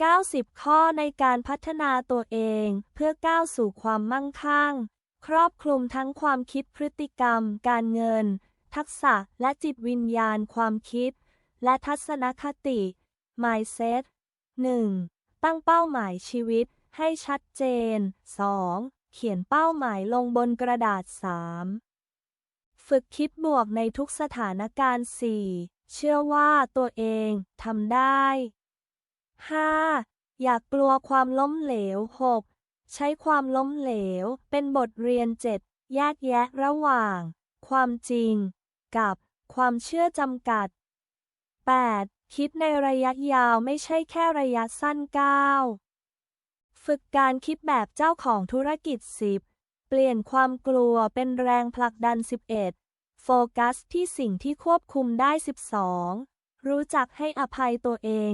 90 ข้อในการพัฒนาตัวเองเพื่อก้าวสู่ความมั่งคั่ง ครอบคลุมทั้งความคิดพฤติกรรม การเงิน ทักษะและจิตวิญญาณความคิด และทัศนคติ mindset 1. ตั้งเป้าหมายชีวิตให้ชัดเจน 2. เขียนเป้าหมายลงบนกระดาษ 3. ฝึกคิดบวกในทุกสถานการณ์ 4. เชื่อว่าตัวเองทำได้ 5. อย่ากกลัวความล้มเหลว 6. ใช้ความล้มเหลว เป็นบทเรียน 7. แยกแยะระหว่าง ความจริง กับความเชื่อจำกัด 8. คิดในระยะยาวไม่ใช่แค่ระยะสั้น 9. ฝึกการคิดแบบเจ้าของธุรกิจ 10 เปลี่ยนความกลัวเป็นแรงผลักดัน 11 โฟกัสที่สิ่งที่ควบคุมได้ 12 รู้จักให้อภัยตัวเอง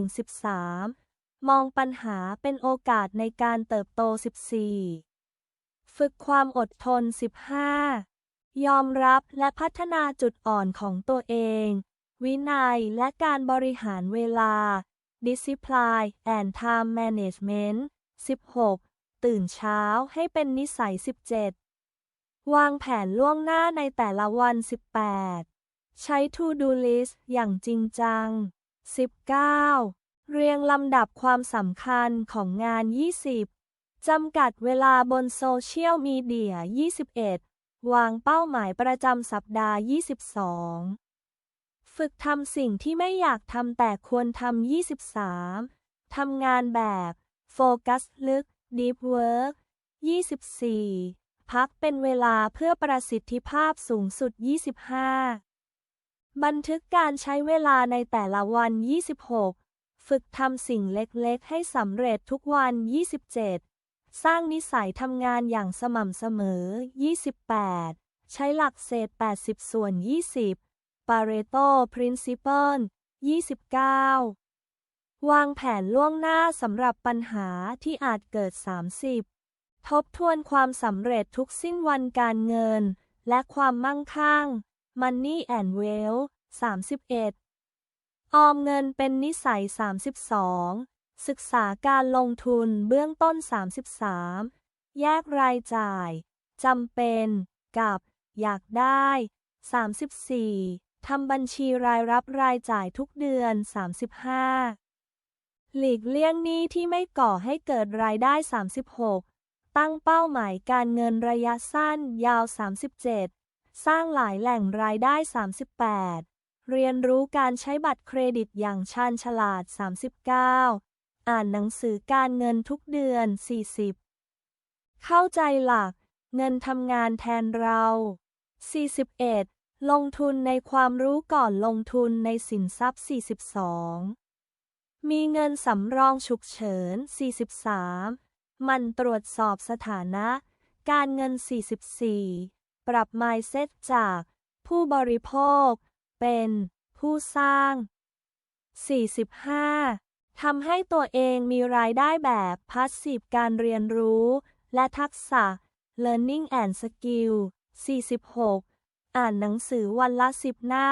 13 มองปัญหาเป็นโอกาสในการเติบโต 14 ฝึกความอดทน 15 ยอมรับและพัฒนาจุดอ่อนของตัวเอง วินัยและการบริหารเวลา Discipline and Time Management 16. ตื่นเช้าให้เป็นนิสัย 17. วางแผนล่วงหน้าในแต่ละวัน 18. ใช้ To Do List อย่างจริงจัง 19. เรียงลำดับความสำคัญของงาน 20. จำกัดเวลาบนโซเชียลมีเดีย 21. วางเป้าหมายประจำสัปดาห์ 22. ฝึกทำสิ่งที่ไม่อยากทำแต่ควรทำ 23. ทำงานแบบโฟกัสลึก Deep Work 24. พักเป็นเวลาเพื่อประสิทธิภาพสูงสุด 25. บันทึกการใช้เวลาในแต่ละวัน 26 ฝึกทำสิ่งเล็กๆ ให้สำเร็จทุกวัน 27 สร้างนิสัยทำงานอย่างสม่ำเสมอ 28 ใช้หลักเศษ 80 ส่วน 20 Pareto Principle 29 วางแผนล่วงหน้าสำหรับปัญหาที่อาจเกิด 30 ทบทวนความสำเร็จทุกสิ้นวันการเงิน และความมั่งคั่ง Money and Wealth 31 ออมเงินเป็นนิสัย 32 ศึกษาการลงทุนเบื้องต้น 33 แยกรายจ่ายจำเป็น กับ อยากได้ 34ทำบัญชีรายรับรายจ่ายทุกเดือน 35 หลีกเลี่ยงหนี้ที่ไม่ก่อให้เกิดรายได้ 36 ตั้งเป้าหมายการเงินระยะสั้นยาว 37 สร้างหลายแหล่งรายได้ 38 เรียนรู้การใช้บัตรเครดิตอย่างชาญฉลาด 39 อ่านหนังสือการเงินทุกเดือน 40 เข้าใจหลัก เงินทำงานแทนเรา 41 ลงทุนในความรู้ก่อนลงทุนในสินทรัพย์ 42 มีเงินสำรองฉุกเฉิน 43 มันตรวจสอบสถานะ การเงิน 44 ปรับ mindset จาก ผู้บริโภค เป็น ผู้สร้าง 45. ทำให้ตัวเองมีรายได้แบบพาสซีฟการเรียนรู้ และทักษะ learning and skill 46. อ่านหนังสือวันละ 10 หน้า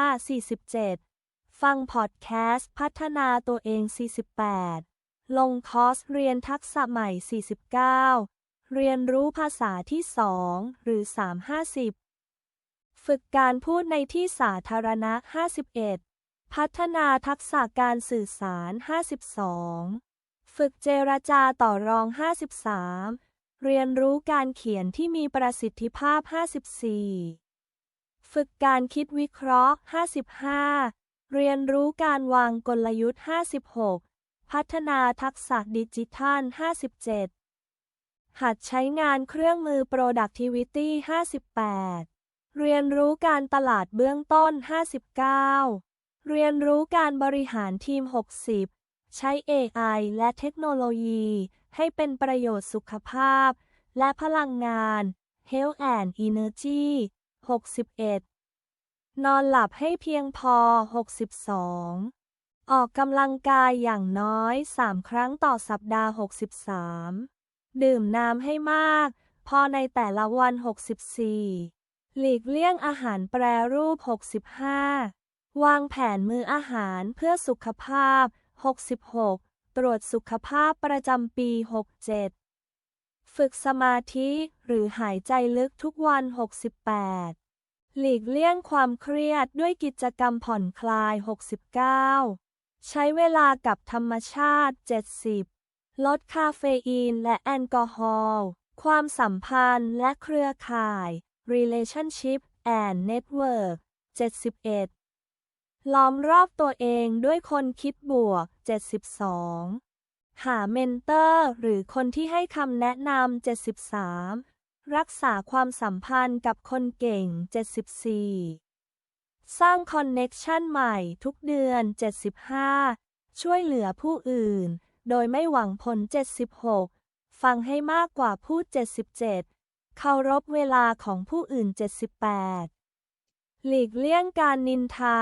47. ฟังพอดแคสต์พัฒนาตัวเอง 48. ลงคอร์สเรียนทักษะใหม่ 49. เรียนรู้ภาษาที่2หรือ 350 ฝึกการพูดในที่สาธารณะ 51 พัฒนาทักษะการสื่อสาร 52 ฝึกเจรจาต่อรอง 53 เรียนรู้การเขียนที่มีประสิทธิภาพ 54 ฝึกการคิดวิเคราะห์ 55 เรียนรู้การวางกลยุทธ์ 56 พัฒนาทักษะดิจิทัล 57 หัดใช้งานเครื่องมือ productivity 58 เรียนรู้การตลาดเบื้องต้น 59 เรียนรู้การบริหารทีม 60 ใช้ AI และเทคโนโลยี ให้เป็นประโยชน์สุขภาพ และพลังงาน Health and Energy 61 นอนหลับให้เพียงพอ 62 ออกกำลังกายอย่างน้อย 3 ครั้งต่อสัปดาห์ 63 ดื่มน้ำให้มาก พอในแต่ละวัน 64 หลีกเลี่ยงอาหารแปรรูป 65 วางแผนมื้ออาหารเพื่อสุขภาพ 66 ตรวจสุขภาพประจำปี 67 ฝึกสมาธิหรือหายใจลึกทุกวัน 68 หลีกเลี่ยงความเครียดด้วยกิจกรรมผ่อนคลาย 69 ใช้เวลากับธรรมชาติ 70 ลดคาเฟอีนและแอลกอฮอล์ความสัมพันธ์และเครือข่าย relationship and network 71 ล้อมรอบตัวเองด้วยคนคิดบวก 72 หาเมนเตอร์หรือคนที่ให้คำแนะนำ 73 รักษาความสัมพันธ์กับคนเก่ง 74 สร้างคอนเน็กชันใหม่ทุกเดือน 75 ช่วยเหลือผู้อื่น โดยไม่หวังผล 76 ฟังให้มากกว่าพูด 77 เคารพเวลาของผู้อื่น 78 หลีกเลี่ยงการนินทา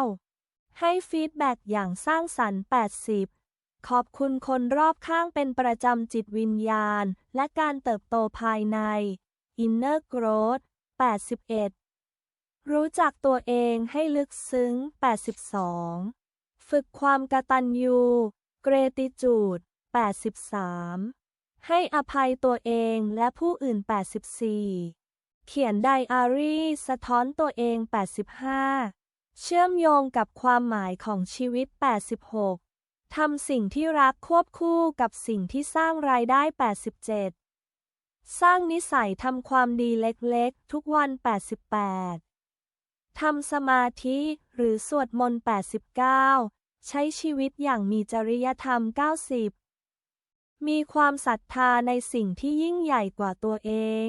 79 ให้ฟีดแบ็กอย่างสร้างสรรค์ 80 ขอบคุณคนรอบข้างเป็นประจำจิตวิญญาณ และการเติบโตภายใน Inner Growth 81 รู้จักตัวเองให้ลึกซึ้ง 82 ฝึกความกตัญญู Gratitude 83 ให้อภัยตัวเองและผู้อื่น 84 เขียนไดอารี่สะท้อนตัวเอง 85 เชื่อมโยงกับความหมายของชีวิต 86 ทำสิ่งที่รักควบคู่กับสิ่งที่สร้างรายได้ 87 สร้างนิสัยทำความดีเล็กๆ ทุกวัน 88ทำสมาธิหรือสวดมนต์ 89 ใช้ชีวิตอย่างมีจริยธรรม 90 มีความศรัทธาในสิ่งที่ยิ่งใหญ่กว่าตัวเอง